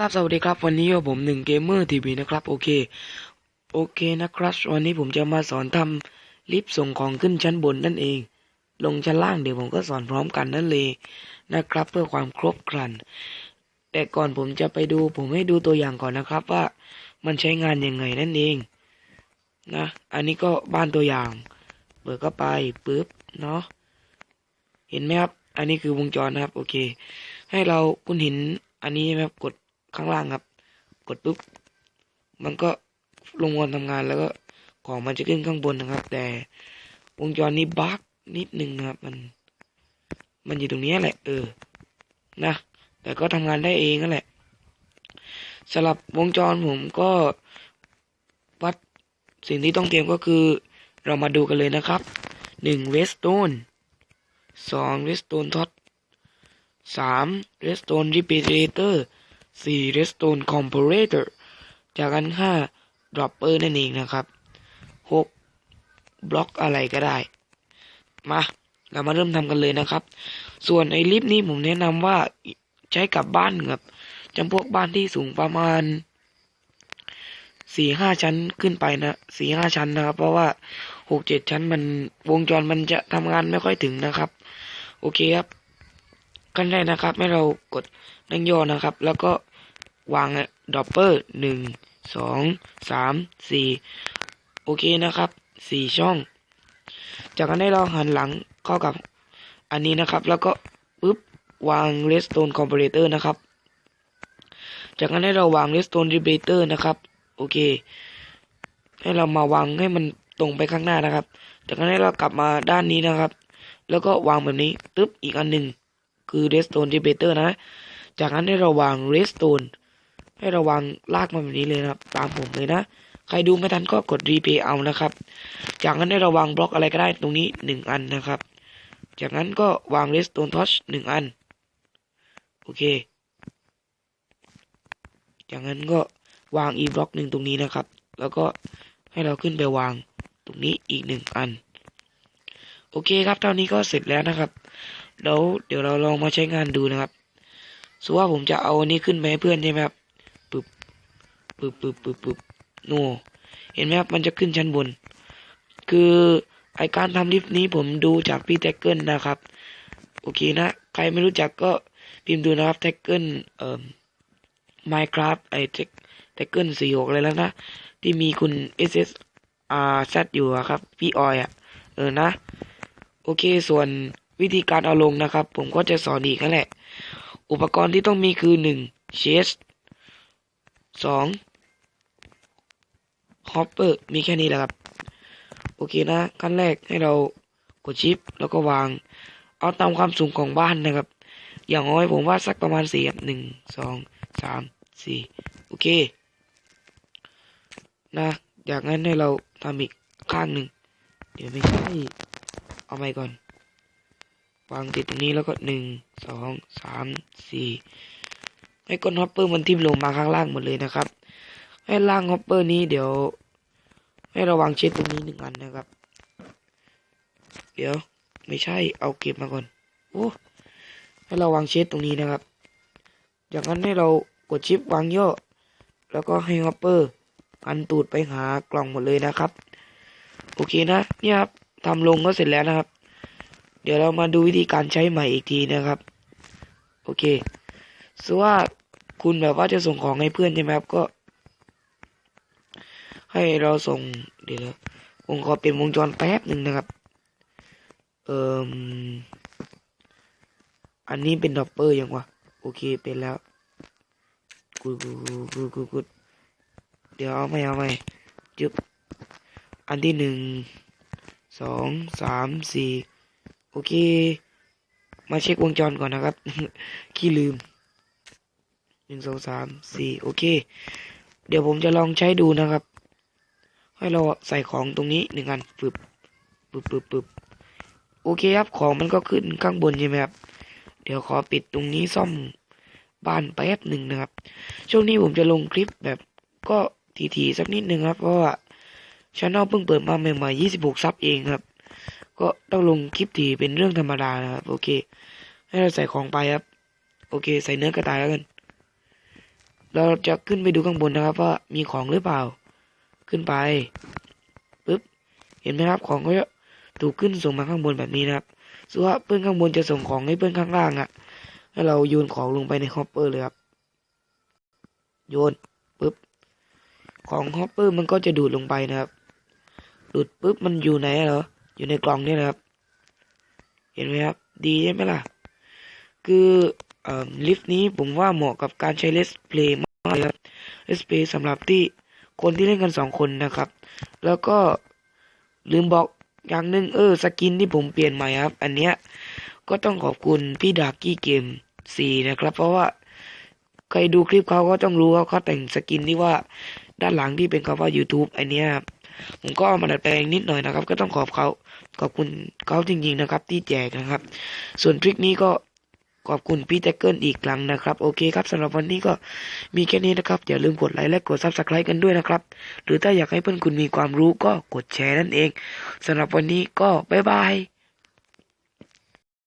ครับสวัสดีครับวันนี้ผมหนึ่งเกมเมอร์ทีวีนะครับโอเคโอเคนะครับ วันนี้ผมจะมาสอนทำลิฟต์ส่งของขึ้นชั้นบนนั่นเอง ลงชั้นล่างเดี๋ยวผมก็สอนพร้อมกันนั่นเลยนะครับ เพื่อความครบครัน แต่ก่อนผมจะไปดู ผมให้ดูตัวอย่างก่อนนะครับว่ามันใช้งานยังไงนั่นเองนะอันนี้ก็บ้านตัวอย่าง เปิดเข้าไปปึ๊บเนาะเห็นไหมครับ อันนี้คือวงจรนะครับ โอเค ให้เราคุณเห็นอันนี้ไหมครับกด ข้างล่างครับ กดปุ๊บ มันก็ลงวันทำงานแล้วก็ของมันจะขึ้นข้างบนนะครับ แต่วงจรนี้บั๊กนิดนึงนะครับ มัน มันอยู่ตรงนี้แหละ เออ นะ แต่ก็ทำงานได้เองนั่นแหละสำหรับวงจรผมก็วัดสิ่งที่ต้องเตรียมก็คือ เรามาดูกันเลยนะครับหนึ่งเวสโตนสองเวสโตนท็อตสามเรสโตนรีเปเรเตอร์ สี่เรสโตนคอมเพรเตอร์จากนั้นห้าดรอปเปอร์นั่นเองนะครับหกบล็อกอะไรก็ได้ มาเรามาเริ่มทำกันเลยนะครับ ส่วนไอ้ลิฟต์นี้ผมแนะนำว่าใช้กับบ้านครับจำพวกบ้านที่สูงประมาณสี่ห้าชั้นขึ้นไปนะสี่ห้าชั้นนะครับ เพราะว่าหกเจ็ดชั้นมันวงจรมันจะทำงานไม่ค่อยถึงนะครับ โอเคครับขั้นแรกนะครับ ให้เรากดนั่งย่อนะครับ แล้วก็ วางดอปเปอร์หนึ่งสองสามสี่โอเคนะครับสี่ช่อง จากนั้นให้เราหันหลังเข้ากับอันนี้นะครับ แล้วก็ปึ๊บวาง redstone comparator นะครับ จากนั้นให้เราวาง redstone liberator นะครับ โอเค ให้เรามาวางให้มันตรงไปข้างหน้านะครับ จากนั้นให้เรากลับมาด้านนี้นะครับ แล้วก็วางแบบนี้ตึ๊บอีกอันหนึ่งคือ redstone liberator นะ จากนั้นให้เราวาง redstone ให้ราวางลากมาแบบนี้เลยนะครับ ตามผมเลยนะ ใครดูไม่ทันก็กดรีเพย์เอานะครับ จากนั้นให้ราวางบล็อกอะไรก็ได้ตรงนี้หนึ่งอันนะครับ จากนั้นก็วาง redstone torch หนึ่งอัน โอเค จากนั้นก็วางอีบล็อกหนึ่งตรงนี้นะครับ แล้วก็ให้เราขึ้นไปวางตรงนี้อีกหนึ่งอัน โอเคครับเท่านี้ก็เสร็จแล้วนะครับเดี๋ยวเดี๋ยวเราลองมาใช้งานดูนะครับสมมติว่าผมจะเอาอันนี้ขึ้นไปให้เพื่อนใช่ไหมครับ ปึ๊บปึ๊บปึ๊บปึ๊บโนเห็นไหมครับมันจะขึ้นชั้นบน คือไอการทำลิฟต์นี้ผมดูจากพี่แท็กเกิลนะครับ โอเคนะ ใครไม่รู้จักก็พิมพ์ดูนะครับแท็กเกิลเอ่อ Minecraft ไอแท็กเกิลสี่หกอะไรแล้วนะ ที่มีคุณ SS R Z อยู่ครับ พี่ออยอะเออนะ โอเคส่วนวิธีการเอาลงนะครับ ผมก็จะสอนอีกนั่นแหละ อุปกรณ์ที่ต้องมีคือหนึ่งเชสสอง ฮอปเปอร์มีแค่นี้แหละครับ โอเคนะ ขั้นแรกให้เรากดชิป แล้วก็วาง เอาตามความสูงของบ้านนะครับ อย่างน้อยผมว่าสักประมาณสี่หนึ่งสองสามสี่โอเค นะจากนั้นให้เราทำอีกข้างหนึ่งเดี๋ยวไม่ใช่เอาไปก่อน วางติดตรงนี้แล้วก็หนึ่งสองสามสี่ให้ก้นฮอปเปอร์มันทิ่มลงมาข้างล่างหมดเลยนะครับ ให้ล่างฮอปเปอร์นี้เดี๋ยว ให้ระวังเช็ดตรงนี้หนึ่งอันนะครับ เดี๋ยวไม่ใช่เอาเก็บมาก่อนโอ้ให้เราวางเช็ดตรงนี้นะครับ จากนั้นให้เรากดชิปวางย่อ แล้วก็ให้ฮอปเปอร์หันตูดไปหากล่องหมดเลยนะครับ โอเคนะเนี่ยครับทำลงก็เสร็จแล้วนะครับ เดี๋ยวเรามาดูวิธีการใช้ใหม่อีกทีนะครับ โอเคสว่าคุณแบบว่าจะส่งของให้เพื่อนใช่ไหมครับก็ ให้เราส่งเดี๋ยวผมขอเป็นวงจรแป๊บหนึ่งนะครับ เอ่ออันนี้เป็นดอปเปอร์ยังวะโอเคเป็นแล้วกูกูกูกูกูเดี๋ยวเอาไม่เอาไม่จึบอันที่หนึ่งสองสามสี่โอเค มาเช็ควงจรก่อนนะครับ ขี้ลืมหนึ่งสองสามสี่โอเค เดี๋ยวผมจะลองใช้ดูนะครับ ให้เราใส่ของตรงนี้หนึ่งอันปึบปึบปึบปึบโอเคครับของมันก็ขึ้นข้างบนใช่ไหมครับ เดี๋ยวขอปิดตรงนี้ซ่อมบ้านแป๊บหนึ่งนะครับ ช่วงนี้ผมจะลงคลิปแบบก็ทีๆสักนิดนึงครับ เพราะว่าช anel เพิ่งเปิดมาใหม่ๆยี่สิบหกซับเองครับ ก็ต้องลงคลิปทีเป็นเรื่องธรรมดานะครับ โอเค ให้เราใส่ของไปครับ โอเค ใส่เนื้อกระต่ายแล้วกัน เราจะขึ้นไปดูข้างบนนะครับว่ามีของหรือเปล่า ขึ้นไปปึ๊บเห็นไหมครับของก็จะถูกขึ้นส่งมาข้างบนแบบนี้นะครับส่วนเพื่อนข้างบนจะส่งของให้เพื่อนข้างล่างอะ่ะให้เราโยนของลงไปในฮอปเปอร์เลยครับ โยนปึ๊บของฮอปเปอร์มันก็จะดูดลงไปนะครับดูดปุ๊บมันอยู่ไหนเหรออยู่ในกล่องนี่นะครับ เห็นไหมครับ ดีใช่ไหมล่ะ คืออลิฟต์นี้ผมว่าเหมาะกับการใช้เลสเพลย์มากเลยครับเลสเพลย์สำหรับที่ คนที่เล่นกันสองคนนะครับ แล้วก็ลืมบอกอย่างหนึ่งเออ สกินที่ผมเปลี่ยนใหม่ครับ อันเนี้ยก็ต้องขอบคุณพี่ดากี้เกมสี่นะครับ เพราะว่าใครดูคลิปเขาก็ต้องรู้ว่าเขาแต่งสกินที่ว่าด้านหลังที่เป็นคำว่า YouTube อันเนี้ยครับผมก็เอามาดัดแปลงนิดหน่อยนะครับ ก็ต้องขอบเขาขอบคุณเขาจริงๆนะครับ ที่แจกนะครับ ส่วนทริคนี้ก็ ขอบคุณพี่แจ็คเกิลอีกครั้งนะครับ โอเคครับสำหรับวันนี้ก็มีแค่นี้นะครับ อย่าลืมกดไลค์และกดซับสไครต์กันด้วยนะครับ หรือถ้าอยากให้เพื่อนคุณมีความรู้ก็กดแชร์นั่นเองสำหรับวันนี้ก็บ๊ายบาย